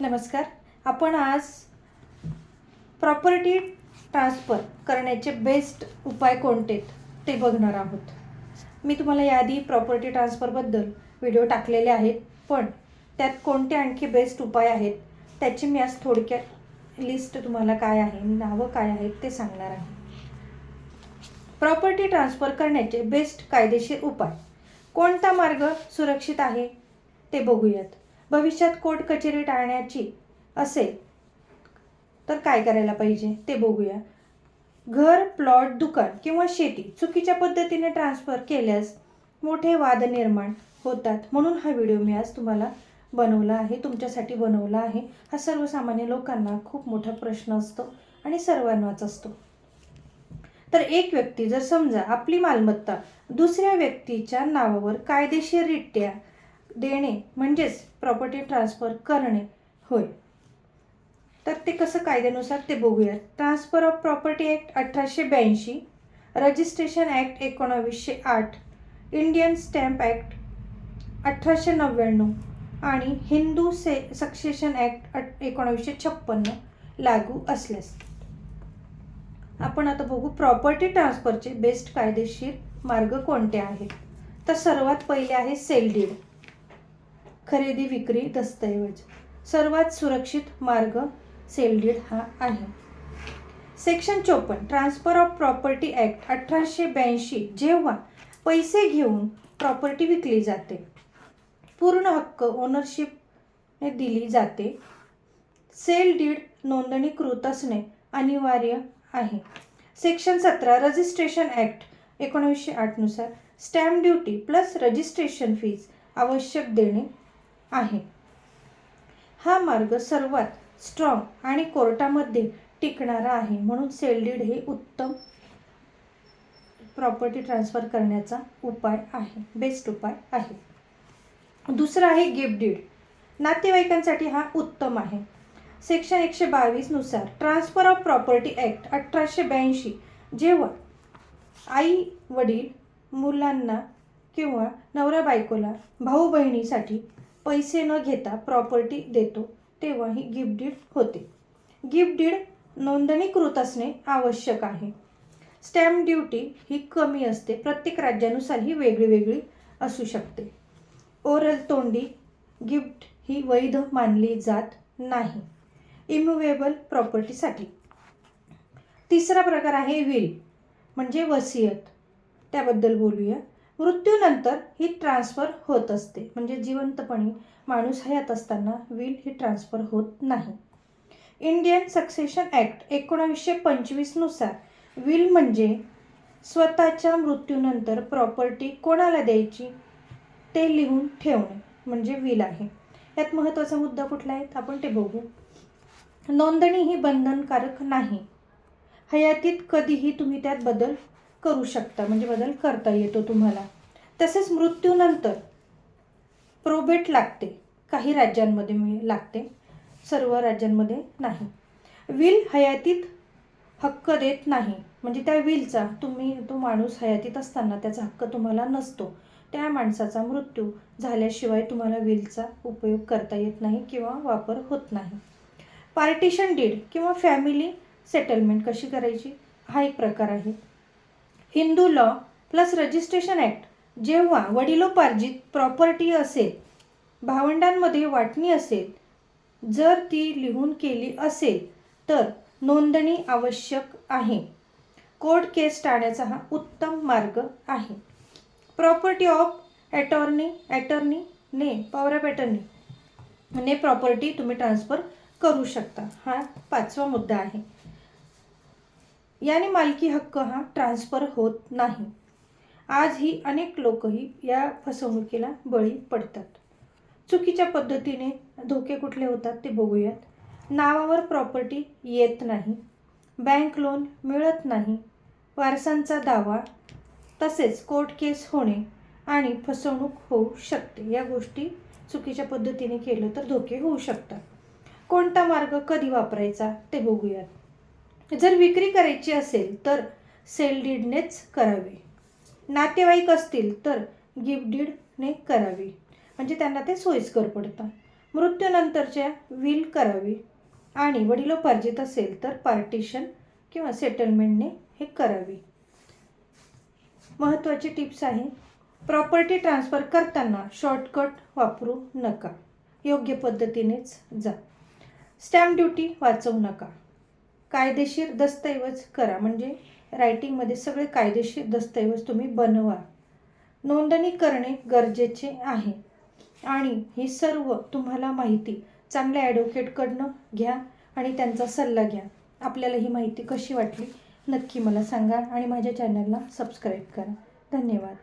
नमस्कार. आपण आज प्रॉपर्टी ट्रान्सफर करण्याचे बेस्ट उपाय कोणते ते बघणार आहोत. मी तुम्हाला याआधी प्रॉपर्टी ट्रान्सफरबद्दल व्हिडिओ टाकलेले आहेत पण त्यात कोणते आणखी बेस्ट उपाय आहेत त्याची मी आज थोडक्यात लिस्ट तुम्हाला काय आहे नावं काय आहेत ते सांगणार आहे. प्रॉपर्टी ट्रान्सफर करण्याचे बेस्ट कायदेशीर उपाय. कोणता मार्ग सुरक्षित आहे ते बघूयात. भविष्यात कोर्ट कचेरी टाळण्याची असेल तर काय करायला पाहिजे ते बघूया. घर प्लॉट दुकान किंवा शेती चुकीच्या पद्धतीने ट्रान्सफर केल्यास मोठे वाद निर्माण होतात. म्हणून हा व्हिडिओ मी आज तुम्हाला बनवला आहे तुमच्यासाठी बनवला आहे. हा सर्वसामान्य लोकांना खूप मोठा प्रश्न असतो आणि सर्वांनाच असतो. तर एक व्यक्ती जर समजा आपली मालमत्ता दुसऱ्या व्यक्तीच्या नावावर कायदेशीररित्या देणे म्हणजेच प्रॉपर्टी ट्रान्सफर करणे होय. तर ते कसं कायद्यानुसार ते बघूयात. ट्रान्सफर ऑफ प्रॉपर्टी ॲक्ट अठराशे ब्याऐंशी रजिस्ट्रेशन ॲक्ट एकोणावीसशे आठ इंडियन स्टॅम्प ॲक्ट अठराशे नव्याण्णव आणि हिंदू से सक्सेशन ॲक्ट अट एकोणावीसशे छप्पन्न लागू असल्यास. आपण आता बघू प्रॉपर्टी ट्रान्सफरचे बेस्ट कायदेशीर मार्ग कोणते आहेत. तर सर्वात पहिले आहे सेल डीड खरेदी विक्री दस्तऐवज. सर्वात सुरक्षित मार्ग सेल डीड हा आहे. सेक्शन चोपन्न ट्रान्सफर ऑफ प्रॉपर्टी ॲक्ट अठराशे ब्याऐंशी जेव्हा पैसे घेऊन प्रॉपर्टी विकली जाते पूर्ण हक्क ओनरशिपने दिली जाते सेल डीड नोंदणीकृत असणे अनिवार्य आहे. सेक्शन सतरा रजिस्ट्रेशन ॲक्ट एकोणीसशे आठनुसार stamp duty plus registration fees आवश्यक देणे आहे. हा मार्ग सर्वात स्ट्रॉंग आणि कोर्टामध्ये टिकणारा आहे. म्हणून सेल डीड हे उत्तम प्रॉपर्टी ट्रान्सफर करण्याचा उपाय आहे. बेस्ट उपाय आहे. दुसरा आहे गिफ्ट डीड नातेवाईकांसाठी हा उत्तम आहे. सेक्शन एकशे बावीसनुसार ट्रान्सफर ऑफ प्रॉपर्टी ॲक्ट अठराशे ब्याऐंशी जेव्हा आई वडील मुलांना किंवा नवरा बायकोला भाऊ बहिणीसाठी पैसे न घेता प्रॉपर्टी देतो तेव्हा ही गिफ्ट डीड होते. गिफ्ट डीड नोंदणीकृत असणे आवश्यक आहे. स्टॅम्प ड्युटी ही कमी असते प्रत्येक राज्यानुसार ही वेगळी वेगळी असू शकते. ओरल तोंडी गिफ्ट ही वैध मानली जात नाही. इमुवेबल प्रॉपर्टीसाठी तिसरा प्रकार आहे विल म्हणजे वसियत. त्याबद्दल बोलूया. मृत्यूनंतर ही ट्रान्सफर होत असते. म्हणजे जिवंतपणी माणूस हयात असताना विल ही ट्रान्सफर होत नाही. इंडियन सक्सेशन ॲक्ट एकोणावीसशे पंचवीसनुसार विल म्हणजे स्वतःच्या मृत्यूनंतर प्रॉपर्टी कोणाला द्यायची ते लिहून ठेवणे. म्हणजे विल आहे. यात महत्त्वाचा मुद्दा कुठला आहे? आपण ते बघू. नोंदणी ही बंधनकारक नाही. हयातीत कधीही तुम्ही त्यात बदल करू शकता म्हणजे बदल करता येतो तुम्हाला. तसेच मृत्यूनंतर प्रोबेट लागते. काही राज्यांमध्ये मी लागते सर्व राज्यांमध्ये नाही. विल हयातीत हक्क देत नाही. म्हणजे त्या विलचा तुम्ही तो माणूस हयातीत असताना त्याचा हक्क तुम्हाला नसतो. त्या माणसाचा मृत्यू झाल्याशिवाय तुम्हाला विलचा उपयोग करता येत नाही किंवा वापर होत नाही. पार्टिशन डीड किंवा फॅमिली सेटलमेंट कशी करायची? हा एक प्रकार आहे. Hindu law plus registration act जेव्हा वडिलोपार्जित प्रॉपर्टी असेल भावंडांमध्ये वाटणी असेल जर ती लिहून केली असेल तर नोंदणी आवश्यक आहे. कोर्ट केस टाळण्याचा हा उत्तम मार्ग आहे. प्रॉपर्टी ऑफ ॲटॉर्नी ॲटर्नी ने पॉवर ऑफ ॲटर्नी ने प्रॉपर्टी तुम्ही ट्रान्सफर करू शकता. हा पाचवा मुद्दा आहे. याने मालकी हक्क हा ट्रान्सफर होत नाही. आजही अनेक लोकही या फसवणुकीला बळी पडतात. चुकीच्या पद्धतीने धोके कुठले होतात ते बघूयात. नावावर प्रॉपर्टी येत नाही. बँक लोन मिळत नाही. वारसांचा दावा तसेच कोर्ट केस होणे आणि फसवणूक होऊ शकते. या गोष्टी चुकीच्या पद्धतीने केलं तर धोके होऊ शकतात. कोणता मार्ग कधी वापरायचा ते बघूयात. जर विक्री करायची असेल तर सेल डीडनेच करावे. नातेवाईक असतील तर गिफ्ट डीडने करावी. म्हणजे त्यांना ते सोयीस्कर पडतं. मृत्यूनंतरच्या विल करावी. आणि वडिलोपार्जित असेल तर पार्टिशन किंवा सेटलमेंटने हे करावी. महत्त्वाची टिप्स आहे प्रॉपर्टी ट्रान्सफर करताना शॉर्टकट वापरू नका. योग्य पद्धतीनेच जा. स्टॅम्प ड्युटी वाचवू नका. कायदेशीर दस्तऐवज करा. म्हणजे रायटिंगमध्ये सगळे कायदेशीर दस्तऐवज तुम्ही बनवा. नोंदणी करणे गरजेचे आहे. आणि ही सर्व तुम्हाला माहिती. चांगल्या ॲडव्होकेटकडनं घ्या आणि त्यांचा सल्ला घ्या. आपल्याला ही माहिती कशी वाटली नक्की मला सांगा आणि माझ्या चॅनलला सबस्क्राईब करा. धन्यवाद.